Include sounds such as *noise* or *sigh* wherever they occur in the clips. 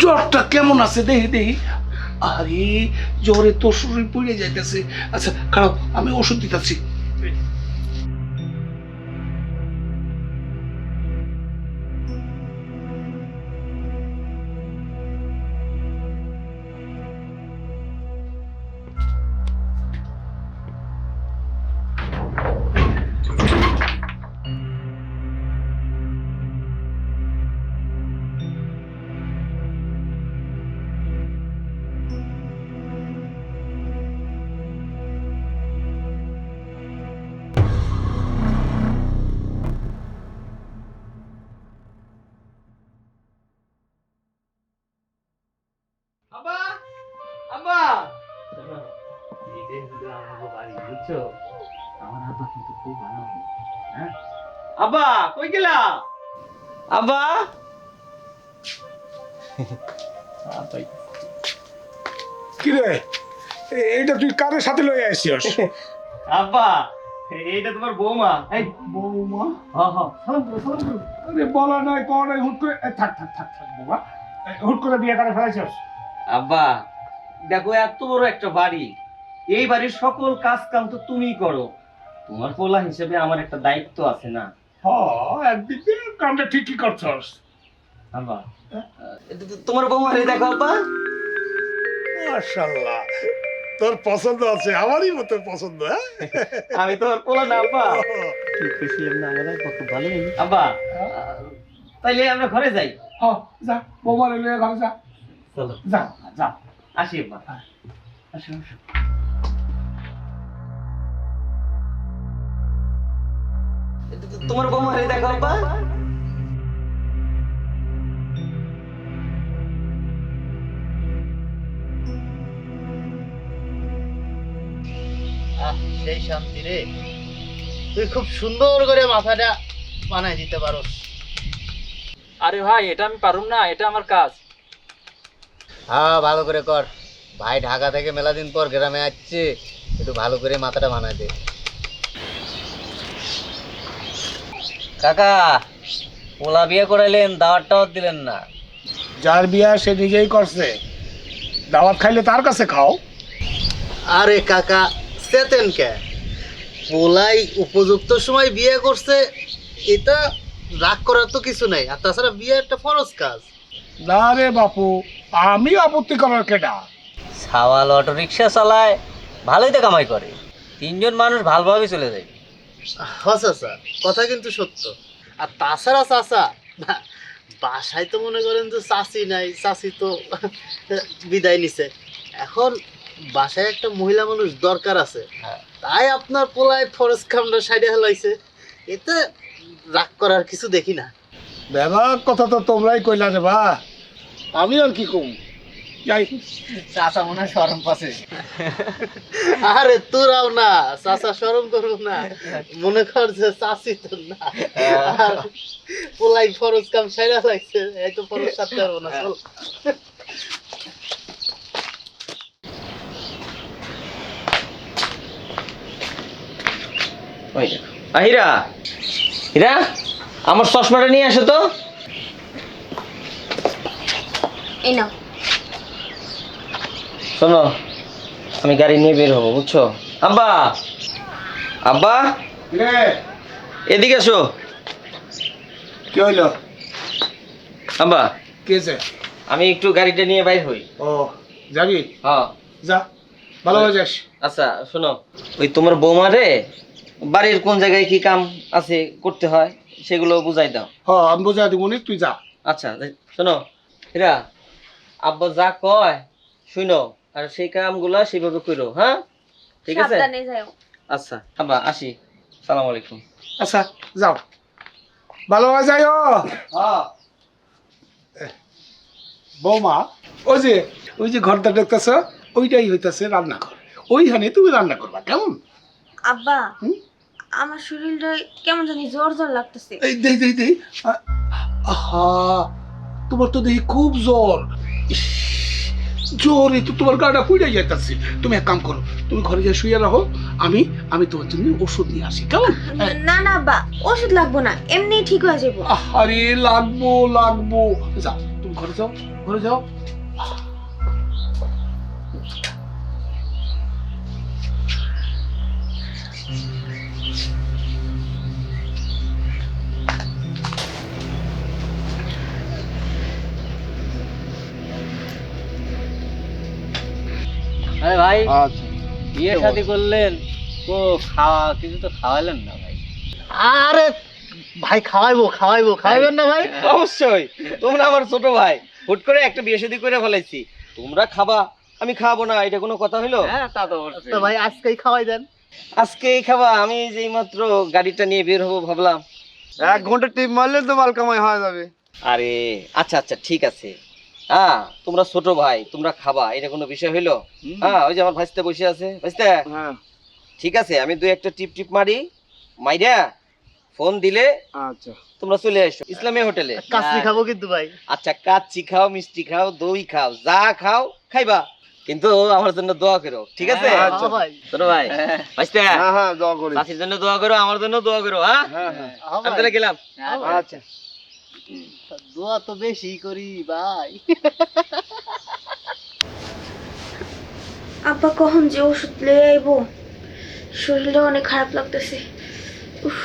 জ্বরটা কেমন আছে? দেখি দেখি আরে জ্বরে তোর শরীর পড়ে যাইতেছে। আচ্ছা কারণ আমি ওষুধ দিতেছি। আব্বা কই গেলা? আব্বা? কিরে? এইটা তুই কারের সাথে লয়ে আসিস আব্বা এইটা তোমার বৌমা। এই বৌমা? হ হ সালাম করো, সালাম আরে বলা নাই নাই হুট করে থাক থাক থাক থাক বাবা। হুট করে বিয়ে করে ফেলাইছিস? আব্বা দেখো এত বড় একটা বাড়ি। এই বাড়ির সকল কাজ কাম তো তুমিই করো। তোমার পোলা হিসেবে আমার একটা দায়িত্ব আছে না? হ একদিক দিয়ে কামটা ঠিকই করছস। আব্বা তোমার বৌমা রে দেখো আব্বা। মাশাআল্লাহ তোর পছন্দ আছে আমারই মতো পছন্দ হ্যাঁ? আমি তোমার পোলা না আব্বা। কি খুশি আমরা আমরা কত ভালো আব্বা তাইলে আমরা ঘরে যাই। হ যা ঘরে যা। চলো। যা যা। আসি আব্বা। আসো আসো। তোমার বৌমা রে দেখো আব্বা। আহ সেই শান্তি রে। তুই খুব সুন্দর করে মাথাটা বানাই দিতে পারোস। আরে ভাই এটা আমি পারুম না এটা আমার কাজ। হ্যাঁ ভালো করে কর। ভাই ঢাকা থেকে মেলা দিন পর গ্রামে আসছে। একটু ভালো করে মাথাটা বানাই দে। কাকা পোলা বিয়ে করাইলেন দাওয়াত টাওয়াত দিলেন না। যার বিয়া সে নিজেই করছে। দাওয়াত খাইলে তার কাছে খাও। আরে কাকা চেতেন কে? পোলাই উপযুক্ত সময় বিয়ে করছে এটা রাগ করার তো কিছু নাই। আর তাছাড়া বিয়ে একটা ফরজ কাজ। না রে বাপু আমি আপত্তি করার কেটা সাওয়াল অটো রিক্সা চালায় ভালোই তো কামাই করে। তিনজন মানুষ ভালোভাবে চলে যায়। হ্যাঁ *laughs* চাচা কথা কিন্তু সত্য। আর তাছাড়া চাচা বাসায় তো মনে করেন যে চাষি নাই চাষি তো *laughs* বিদায় নিছে। এখন বাসায় একটা মহিলা মানুষ দরকার আছে। তাই আপনার পোলায় ফরেস্ট খামটা সাইডে হেলাইছে। এতে রাগ করার কিছু দেখি না। ব্যাপার কথা তো তোমরাই কইলা রে বা আমি আর কি কম? চাচা মনে আরে তোরাও না চাচা করব না। মনে কর যে চাষি তো না। পোলাই ফরজ কাম সাইডা লাগছে এই তো ফরজ সারতে পারব না চল। ওই দেখো। হীরা। হীরা আমার চশমাটা নিয়ে আসো তো। এই নাও। শোনো আমি গাড়ি নিয়ে বের হব বুঝছ? আব্বা! আব্বা! এদিকে এসো। কি হইল? আব্বা! কেছে আমি একটু গাড়িটা নিয়ে বাইর হই। ও যাবি? হ্যাঁ। যা ভালো হয়ে যাস আচ্ছা শোনো ওই তোমার বৌমা রে বাড়ির কোন জায়গায় কি কাম আছে করতে হয় সেগুলো বুঝাই দাও। হ আমি বোঝা দিব নি তুই যা। আচ্ছা শোনো হীরা আব্বা যা কয় শুনো আর সেই কামগুলা সেভাবে করো হ্যাঁ? ঠিক আছে? আচ্ছা আব্বা আসি। সালাম আলাইকুম। আচ্ছা যাও। ভালো হয়ে যাই ও হ্যাঁ বৌমা ওই যে ওই যে ঘরটা দেখতেছ ওইটাই হইতাছে রান্নাঘর। ওইখানে তুমি রান্না করবা কেমন? আব্বা হুম? আমার শরীরটা কেমন জানি জ্বর জ্বর লাগতেছে। এই দেই দেই দেই। আহা তোমার তো দেখি খুব জ্বর। ইস, জোরে তো তোমার গাটা পুড়ে যাইতেছে। তুমি এক কাম করো তুমি ঘরে যা শুয়ে রাখো আমি আমি তোমার জন্য ওষুধ নিয়ে আসি কেমন। না না বা ওষুধ লাগবো না এমনি ঠিক হয়ে যাব। আরে লাগবো লাগবো। যাও তুমি ঘরে যাও ঘরে যাও। আরে ভাই আচ্ছা। বিয়ে শাদি করলেন? তো খাওয়া কিছু তো খাওয়ালেন না ভাই। আরে ভাই খাওয়াইবো খাওয়াইবো খাওয়াইবেন না ভাই? অবশ্যই। তোমরা আমার ছোট ভাই হুট করে একটা বিয়ে শাদি করে ফেলাইছি। তোমরা খাবা আমি খাব না এটা কোনো কথা হইল? হ্যাঁ তা তো তো ভাই আজকেই খাওয়াই দেন। আজকে খাবা আমি যেই মাত্র গাড়িটা নিয়ে বের হব ভাবলাম। এক ঘণ্টা টিপ মারলে তো মাল কামাই হয়ে যাবে। আরে আচ্ছা আচ্ছা ঠিক আছে। হ্যাঁ তোমরা ছোট ভাই তোমরা খাবা এটা কোনো বিষয় হইল? হ্যাঁ ওই যে আমার ভাইস্তে বসে আছে। ভাইস্তে? হ্যাঁ। ঠিক আছে আমি দুই একটা টিপ টিপ মারি মাইরা ফোন দিলে আচ্ছা। তোমরা চলে এসো ইসলামী হোটেলে। কাচ্চি খাব কিন্তু ভাই। আচ্ছা কাচ্চি খাও মিষ্টি খাও দই খাও যা খাও খাইবা। কিন্তু আমার জন্য দোয়া করো ঠিক আছে? আচ্ছা। হ্যাঁ ভাই। ছোট ভাই। ভাইস্তে? হ্যাঁ হ্যাঁ দোয়া করি। চাষির জন্য দোয়া করো আমার জন্য দোয়া করো হ্যাঁ হ্যাঁ? হ্যাঁ হ্যাঁ। আমি তাহলে গেলাম। আচ্ছা। দোয়া তো বেশি করি, ভাই। আব্বা, কখন যে ওষুধ লয়ে আইবো? শরীরটা অনেক খারাপ লাগতেছে। উফ।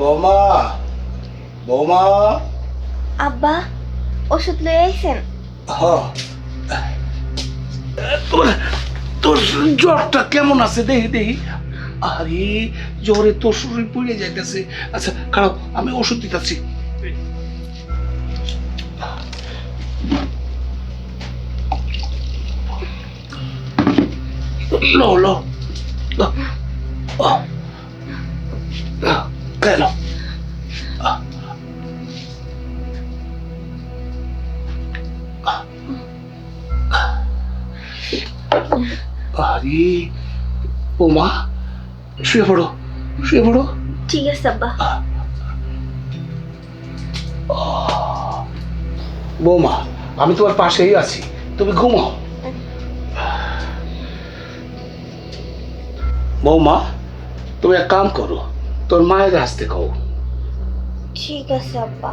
বৌমা বৌমা। আব্বা ওষুধ লয়ে আইছেন? হ তোর তোর জ্বরটা কেমন আছে? দেখি দেখি আরে জ্বরে তোর শরীর পুড়ে যাইতেছে। আচ্ছা খারাপ আমি ওষুধ দিতেছি। লো লো লো কেন আরে বৌমা শুয়ে পড়ো শুয়ে পড়ো। ঠিক আছে আব্বা। বৌমা আমি তোমার পাশেই আছি। তুমি ঘুমাও। বৌমা তুমি এক কাম করো। তোর মায়ের আসতে কও ঠিক আছে আব্বা।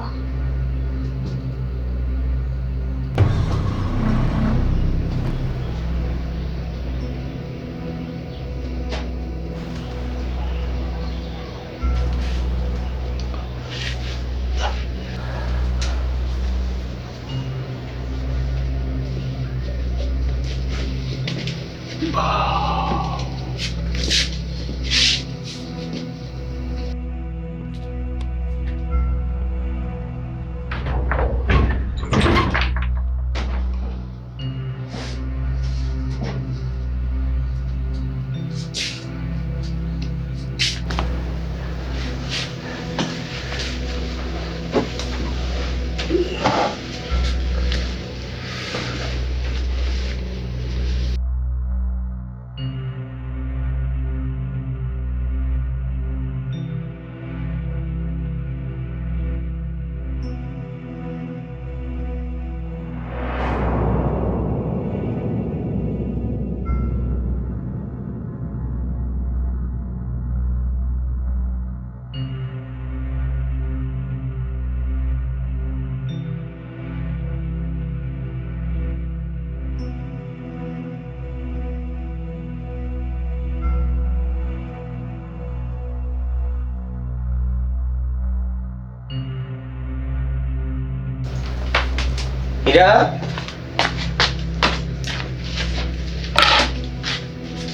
হীরা।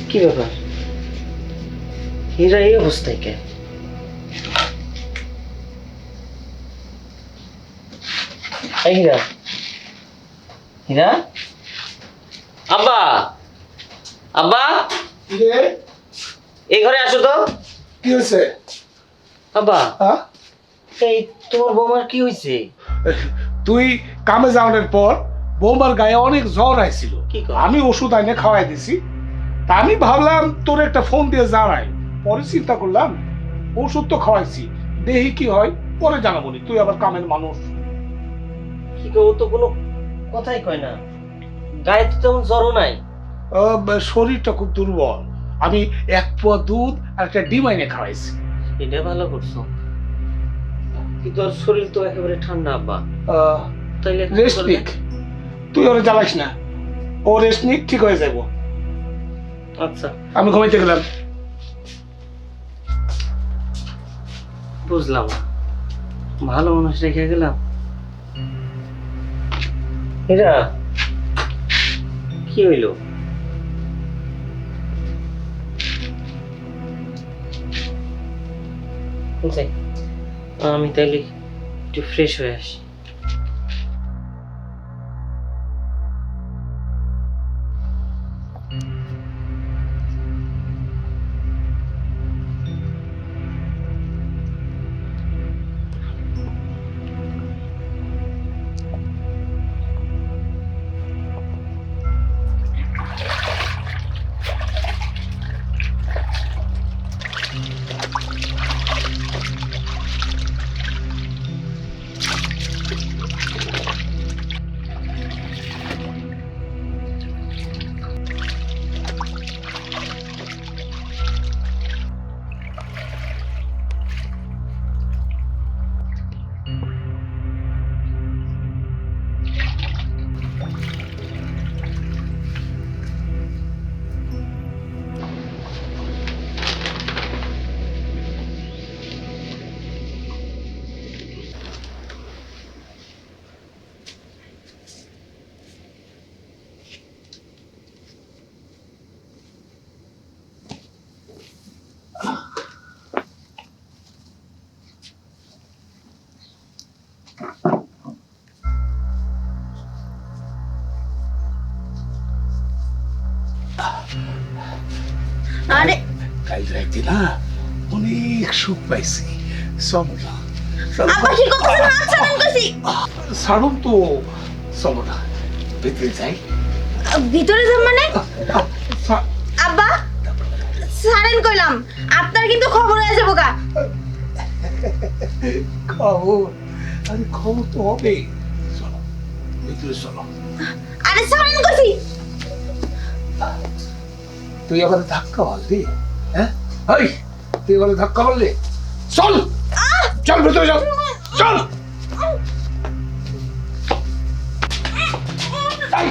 কি ব্যাপার? হীরা এই অবস্থায় কে এই হীরা। হীরা? আব্বা! আব্বা! এই ঘরে আসো তো। কি হয়েছে? আব্বা! হ্যাঁ? এই তোমার বৌমার কি হয়েছে? তুই কামে যাওয়ার পর বৌমার গায়ে অনেক জ্বর আইছিল। কি আমি ওষুধ আইনে খাওয়াই দিছি। তা আমি ভাবলাম তোর একটা ফোন দিয়ে জানাই। পরে চিন্তা করলাম ওষুধ তো খাওয়াইছি দেহি কি হয় পরে জানাব নি তুই আবার কামের মানুষ। কি ও তো কোনো কথাই কয় না। গায়ে তো তেমন জ্বরও নাই। শরীরটা খুব দুর্বল। আমি এক পোয়া দুধ আর একটা ডিম আইনে খাওয়াইছি। এটা ভালো করছ। কিন্তু শরীর তো একেবারে ঠান্ডা আব্বা। তাইলে রেস্ট নিক। তুই ওরে জ্বালাইস না। ও রেস্ট নিক ঠিক হয়ে যাব। আচ্ছা। আমি ঘুমাইতে গেলাম। বুঝলাম। ভালো মানুষ রেখে গেলাম। এরা কি হইল? আমি তাইলে একটু ফ্রেশ হয়ে আসি। আরে। কাল রাইতে না অনেক সুখ পাইছি। চলো না। চলো আব্বা কি করতেছেন? কইছি। ছাড়ুন তো। চলো না ভেতরে যাই। ভিতরে যান মানে? আব্বা ছাড়েন কইলাম। আপনার কিন্তু খবর খবর? আরে খবর তো হবে। চলো ভেতরে চলো। আরে ছাড়েন কইছি তুই আবার ধাক্কা মারলি হ্যাঁ? এই তুই আবার ধাক্কা মারলি। চল চল ভেতরে চল চল। এই,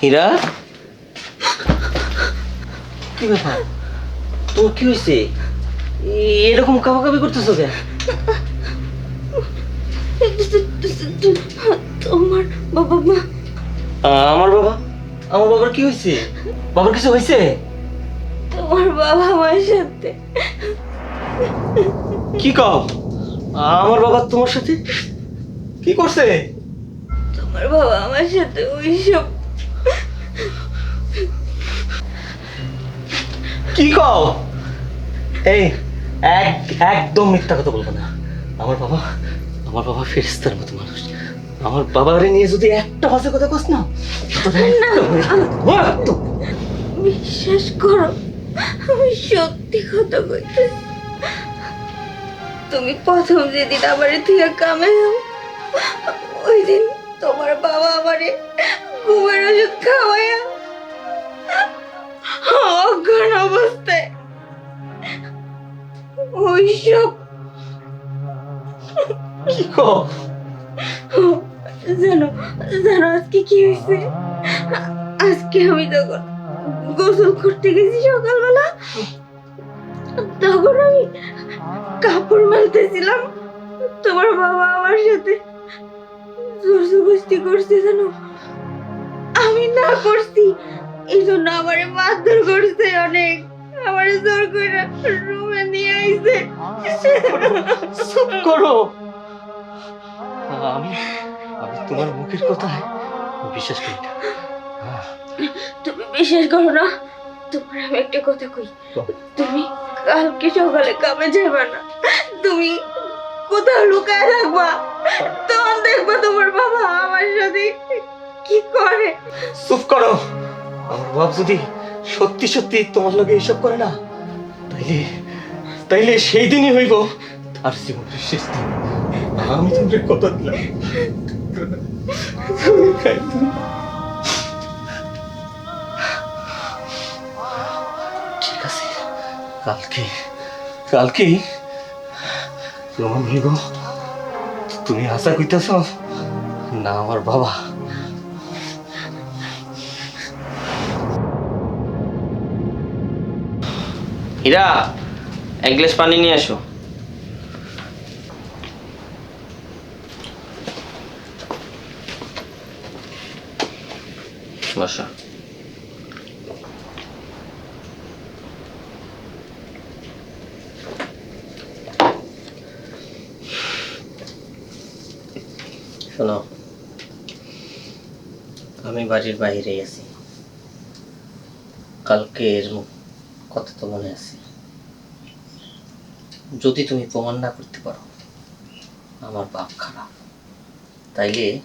হীরা? কি ব্যাপার? তোর কি হয়েছে? এরকম কাবাকাবি করতেছো কেন? তোমার বাবা মা। আমার বাবা? আমার বাবার কি হয়েছে? বাবার কিছু হয়েছে? তোমার বাবা মার সাথে কি কও? আমার বাবা তোমার সাথে? কি করছে? তোমার বাবা আমার সাথে ওইসব কি কও? এই এক একদম মিথ্যা কথা বলব না। আমার বাবা আমার বাবা ফেরিস্তার মতো মানুষ। আমার বাবারে নিয়ে যদি একটা বাজে কথা কস না একদম। বিশ্বাস করো আমি সত্যি কথা কইতে তুমি প্রথম যেদিন আমারে থেকে কামে ওই দিন তোমার বাবা আমারে ঘুমের ওষুধ খাওয়াইয়া অজ্ঞান অবস্থায় ওই সব কি কো জানো জানো আজকে কি হয়েছে আজকে আমি তখন গোসল করতে গেছি সকালবেলা। তখন আমি কাপড় মেলতেছিলাম। তোমার বাবা আমার সাথে জোর করছে জানো আমি না করছি। এই জন্য আমারে মারধর করছে অনেক। আমারে জোর করে রুমে নিয়ে আইছে। চুপ করো। আমি আমি তোমার মুখের কথায় বিশ্বাস করি না। তুমি বিশ্বাস করো না। তোমার আমি একটা কথা কই? তুমি কালকে সকালে কামে যাবে না। তুমি কোথাও লুকায় রাখবা তখন দেখবা তোমার বাবা আমার সাথে কি করে। চুপ করো। আমার বাপ যদি সত্যি সত্যি তোমার লগে এইসব করে না তাইলে তাইলে সেই দিনই হইব তার জীবনের শেষ দিন। আমি তোমার কথা দিলাম। কালকে প্রমাণ হইব তুমি আশা কইতেছ না আমার বাবা? হীরা, এক গ্লাস পানি নিয়ে আসো। বসো। শোনো আমি বাড়ির বাইরে আছি। কালকের কথা তো মনে আছে? যদি তুমি প্রমাণ না করতে পারো আমার বাপ খারাপ। তাইলে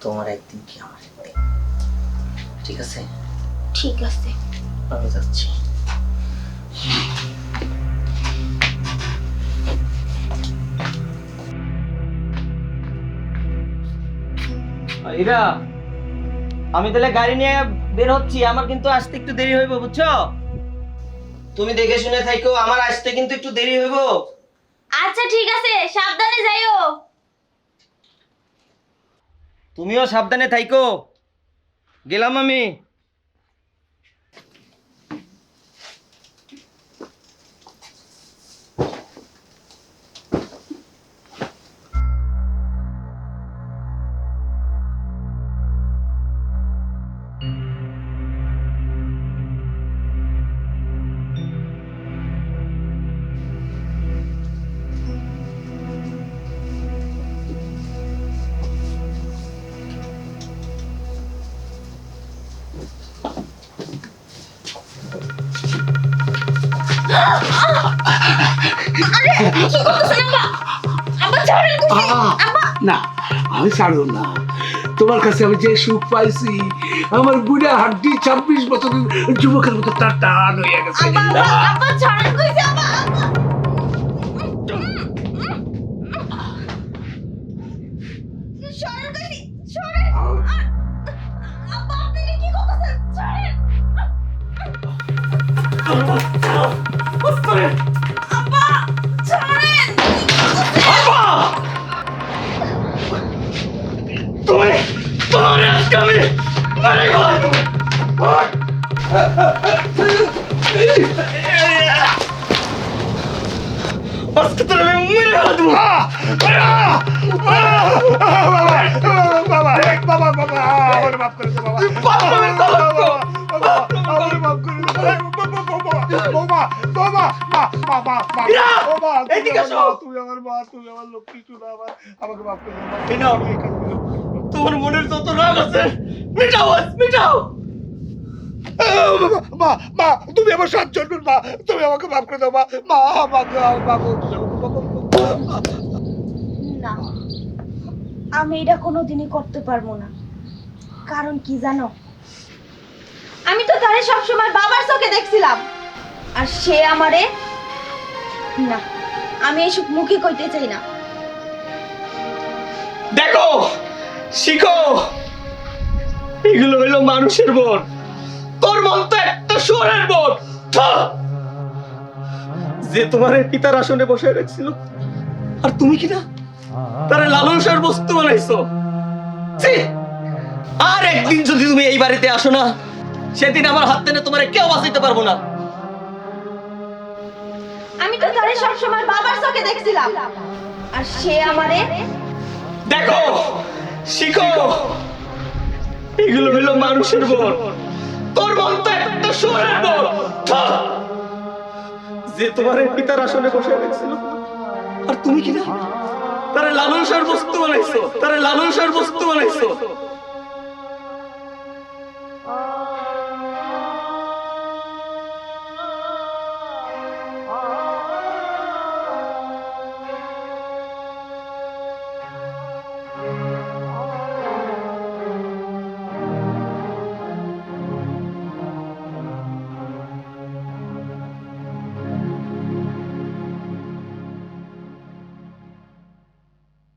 তোমার একদিন কি আমার একদিন? ঠিক আছে? ঠিক আছে। আমি যাচ্ছি। ইরা আমি তাহলে গাড়ি নিয়ে বের হচ্ছি আমার কিন্তু আসতে একটু দেরি হইব বুঝছ? তুমি দেখে শুনে থাকো আমার আসতে কিন্তু একটু দেরি হইব। আচ্ছা ঠিক আছে সাবধানে যাইও। তুমিও সাবধানে থাইকো। গেলাম আমি। না, আমি ছাড়ো না। তোমার কাছে আমি যে সুখ পাইছি, আমার বুড়া হাড্ডি ছাব্বিশ বছরের যুবকের মতো তার টান হয়ে গেছে। আমার লক্ষ্মী চুনা আমার আমাকে মাফ করে তোমার মনের যত রাগ আছে মিটাও মিটাও মা মা তুমি আমার সাত জন্মের মা তুমি আমাকে মাফ করে দাও মা মা মা না আমি এটা কোনোদিনই করতে পারব না কারণ কি জানো আমি তো তারে সবসময় বাবার চোখে দেখছিলাম আর সে আমারে না আমি এসব মুখে কইতে চাই না দেখো শিখো এগুলো হইল মানুষের বোন মন সোরের বোন যে তোমার পিতার আসনে বসে রাখছিল আর তুমি কি না? তারা লালসার বস্তু বানাইছো। আর একদিন যদি তুমি এই বাড়িতে আসো না সেদিন আমার হাত টেনে তোমার কেউ বাঁচাইতে পারব না। আমি তো তারে সবসময় বাবার চোখে দেখছিলাম। আর সে আমারে দেখো শিখো। এগুলো হলো মানুষের বোন তোর মন তো একটা সোরের যে তোমার পিতার আসনে বসে রেখেছিল আর তুমি কি না তারা লালসার বস্তু বানাইছো। তারা লালসার বস্তু বানাইছো।